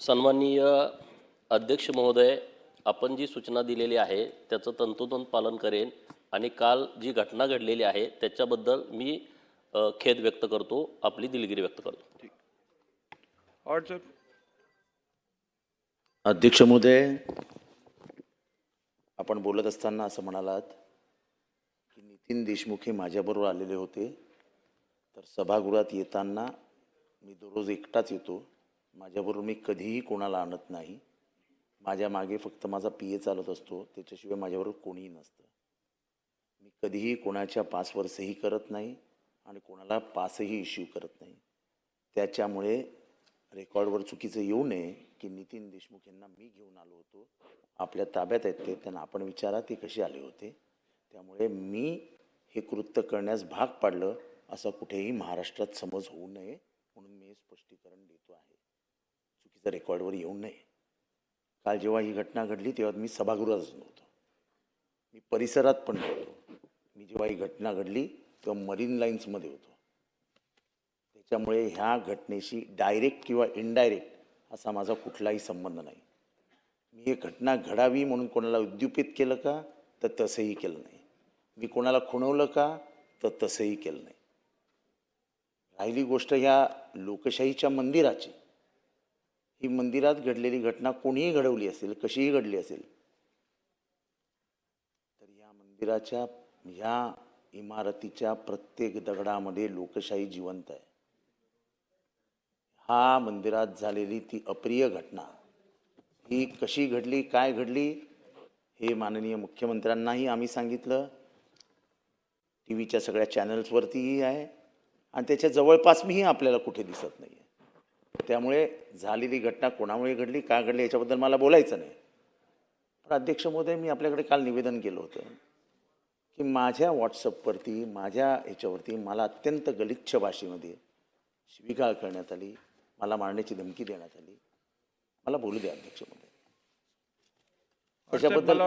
सन्माननीय अध्यक्ष महोदय आपण जी सूचना दिलेली आहे त्याचं तंतोतंत पालन करेन आणि काल जी घटना घडलेली आहे त्याच्याबद्दल मी खेद व्यक्त करतो आपली दिलगिरी व्यक्त करतो. सर अध्यक्ष महोदय आपण बोलत असताना असं म्हणालात की नितीन देशमुख हे माझ्याबरोबर आलेले होते. तर सभागृहात येताना मी दररोज एकटाच येतो. माझ्याबरोबर मी कधीही कोणाला आणत नाही. माझ्या मागे फक्त माझा पी ए चालत असतो. त्याच्याशिवाय माझ्याबरोबर कोणीही नसतं. मी कधीही कोणाच्या पासवर सही करत नाही आणि कोणाला पासही इश्यू करत नाही. त्याच्यामुळे रेकॉर्डवर चुकीचं येऊ नये की नितीन देशमुख यांना मी घेऊन आलो होतो. आपल्या ताब्यात आहेत ते. त्यांना आपण विचारा ते कसे आले होते. त्यामुळे मी हे कृत्य करण्यास भाग पाडलं. असं कुठेही महाराष्ट्रात समज होऊ नये म्हणून मी हे स्पष्टीकरण देतो आहे. चुकीचं रेकॉर्डवर येऊ नये. काल जेव्हा ही घटना घडली तेव्हा मी सभागृहातच नव्हतो. मी परिसरात पण नव्हतो. मी जेव्हा ही घटना घडली तेव्हा मरीन लाईन्समध्ये होतो. त्याच्यामुळे ह्या घटनेशी डायरेक्ट किंवा इनडायरेक्ट असा माझा कुठलाही संबंध नाही. मी ही घटना घडावी म्हणून कोणाला उद्युपित केलं का तर तसंही केलं नाही. मी कोणाला खुणवलं का तर तसंही केलं नाही. राहिली गोष्ट ह्या लोकशाहीच्या मंदिराची. ही मंदिरात घडलेली घटना कोणीही घडवली असेल कशीही घडली असेल तर या मंदिराच्या ह्या इमारतीच्या प्रत्येक दगडामध्ये लोकशाही जिवंत आहे. हा मंदिरात झालेली ती अप्रिय घटना ही कशी घडली काय घडली हे माननीय मुख्यमंत्र्यांनाही आम्ही सांगितलं. टी व्हीच्या सगळ्या चॅनल्सवरतीही आहे आणि त्याच्या जवळपास मीही आपल्याला कुठे दिसत नाही त्यामुळे झालेली घटना कोणामुळे घडली का घडली याच्याबद्दल मला बोलायचं नाही. पण अध्यक्ष महोदय मी आपल्याकडे काल निवेदन केलं होतं की माझ्या व्हॉट्सअपवरती माझ्या ह्याच्यावरती मला अत्यंत गलिच्छ भाषेमध्ये शिविगाळ करण्यात आली मला मारण्याची धमकी देण्यात आली. मला बोलू द्या अध्यक्ष महोदय. त्याच्याबद्दल